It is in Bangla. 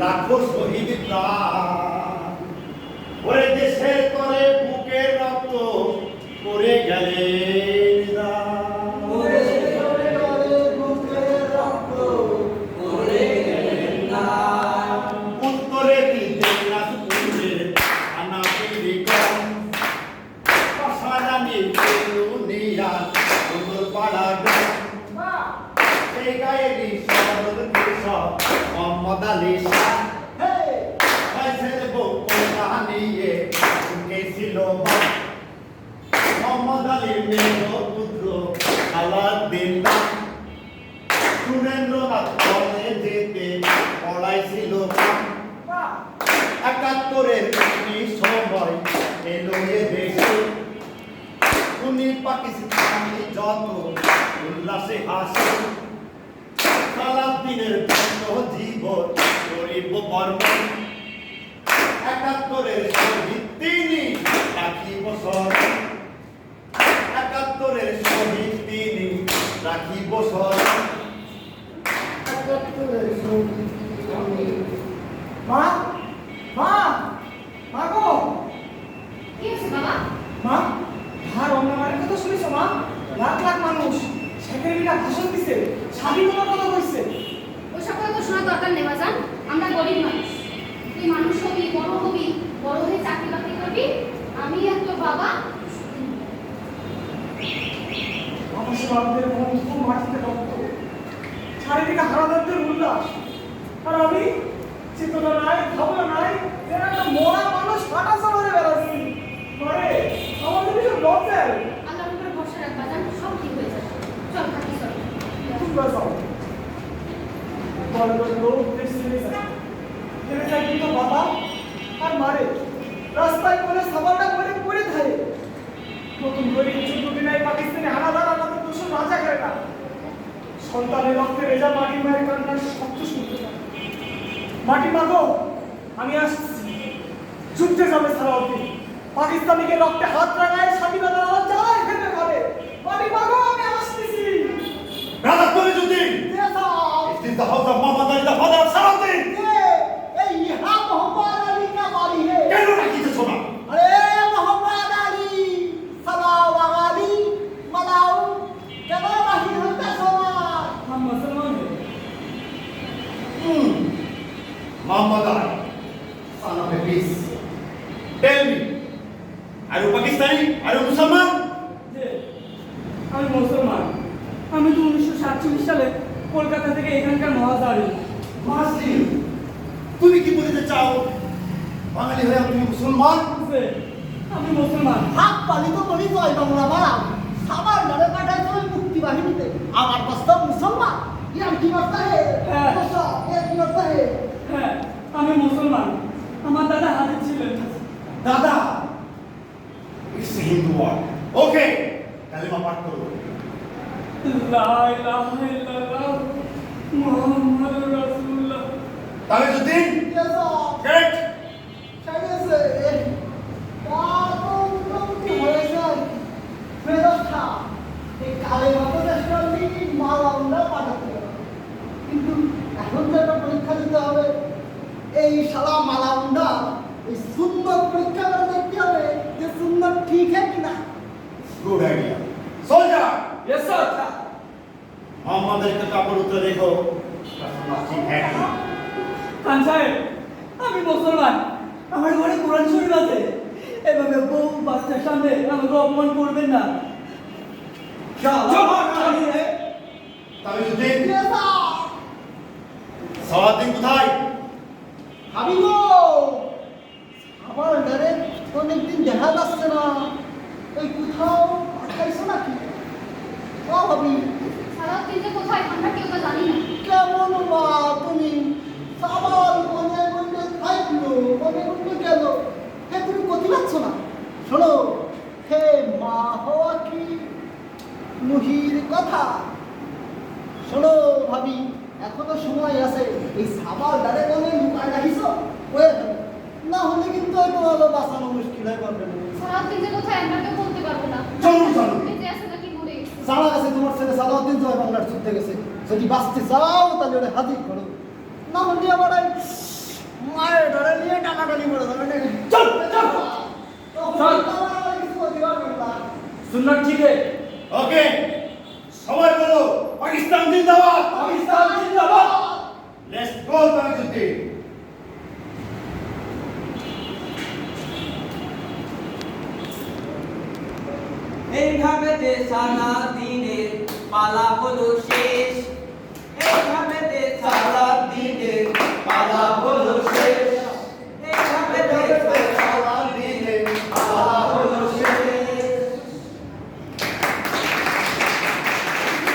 লাখো শহীদ প্রাণ ওরে দেশের তরে বুকের রক্ত করে গেলেন মোহাম্মদ আলী শাহ ফয়সেল বকুলা নিয়ে ঢুকেছিল মা। মোহাম্মদ আলীর মেয়ে পুত্র আলাউদ্দিন। সুরেন্দ্রনাথ কলেজেতে পড়াইছিল। একাত্তরের এই সময় এলো এ দেশে উনি পাকিস্তানি যত উল্লাসে জন্য জীবন গরিব বর্ম একাত্তরের শহীদ তিনি রাখিব স্মরণ একাত্তরের শহীদ তিনি রাখিব স্মরণ একাত্তরের শহীদ মা মা মা গো। কি হয়েছে বাবা? মা ভার অন্যমানের কথা শুনেছো মা? লাখ লাখ মানুষ সেক্রেটারিরা ভাষণ দিছে স্বাধীনতার কথা কইছে। শোনার দরকার নেই, বাজান। আমরা গরিব মানুষ। তুই মানুষ হবি, বড় হবি, বড় হয়ে চাকরি বাকরি করবি, আমি আর তোর বাবা চারিদিকে হারাদারদের উল্লাস। আর আমি চেতনা নাই ভাবনা নাই যেন একটা মরা মানুষ ফাটা চালাতে বেড়াচ্ছি মানে আমাদের কিছু লজ্জায় আল্লাহর উপরে ভরসা রাখ বাজান সব ঠিক হয়ে যাবে চল থাকি চল তোমরা যাও ছেড়ে যায় কিন্তু বাবা আর মারে রাস্তায় করে সাবানটা করে পড়ে থাকে নতুন করে কিছু দিনাই পাকিস্তানে হানাদার আমাদের দুশো রাজা করে না সন্তানের রক্তে রেজা মাটি মায়ের কান্নার শব্দ শুনতে পায় মাটি মাগো আমি আসছি। যুদ্ধে যাবে সারাউদ্দিন পাকিস্তানিকে রক্তে হাত লাগায় স্বাধীনতার is the house of Muhammad, that is the father of Salatin. কেন রাখিতেছ না আরে মোহাম্মদ আলী সালাম আলী মালাউ কেন রাখি হইতেছ না মুসলমান Mohammad Ali son of a beast tell me are you pakistani are you মুসলমান আমি মুসলমান আমি তো উনিশশো সাতচল্লিশ সালে কলকাতা থেকে এখানকার মহাজারি Muslim. তুমি কি বলতে চাও? বাঙালি হয়ে তুমি মুসলমান? আমি মুসলমান। হাত পালিত বলি জয় বাংলা বাড়া। সাবার লড়ে পাঠায় তোর মুক্তি বাহিনীতে আমার বাস্তব মুসলমান। ইয়ার কি করতে হে? হ্যাঁ। ইয়ার কি করতে হে? হ্যাঁ আমি মুসলমান। আমার দাদা হাজির ছিলেন। দাদা? ইটস হিন্দু ওয়ার্ড ওকে কালিমা পাঠ করো। লা ইলাহা পাঠাতে হবে কিন্তু এখন তো পরীক্ষা দিতে হবে। এই শালা মালাউন্ডা এই সুন্দর পরীক্ষা করে দেখতে হবে যে সুন্দর ঠিক है কিনা good idea soldier yes sir আমাদেরকে কাপড় উত্তর রেখো ঠিক হ্যাঁ খান সাহেব আমি মুসলমান। আমার ঘরে কোরআন শরীফ আছে। এভাবে বউ বাচ্চার সামনে আমাকে অপমান করবেন না। কোথায়? গো আমার অনেকদিন দেখা যাচ্ছে না। এই কোথাও পাঠাইছো নাকি? ও ভাবি সারাদিন যে কোথায় আমরা কেউ তো জানি না কেমন মা তুমি সাবাল বনে বনে থাকল বনে বনে গেল হে তুমি কোথায় যাচ্ছ না শোনো হে মা হওয়া কি মুহির কথা? শোনো ভাবি এখনও সময় আছে এই সাবাল ডারে বনে লুকায় রাখিস? না হলে কিন্তু একটু ভালো বাঁচানো মুশকিল হয়ে পারবে না। সারাদিন যে কোথায় আমরা কেউ বলতে পারব না। আছে গেছে তোমার ছেলে সালাউদ্দিন জয় বাংলার যুদ্ধে গেছে। যদি বাঁচতে চাও তাহলে ওটা হাজির করো। না হলে আবার মায়ের ধরে নিয়ে টানাটানি করে? চল চল। তখন চল। ঠিক ওকে সবাই বলো পাকিস্তান জিন্দাবাদ। পাকিস্তান জিন্দাবাদ। লেটস গো তাজউদ্দিন এইভাবে সারা দিনের পালা হলো শেষ। এইভাবে সারা দিনের পালা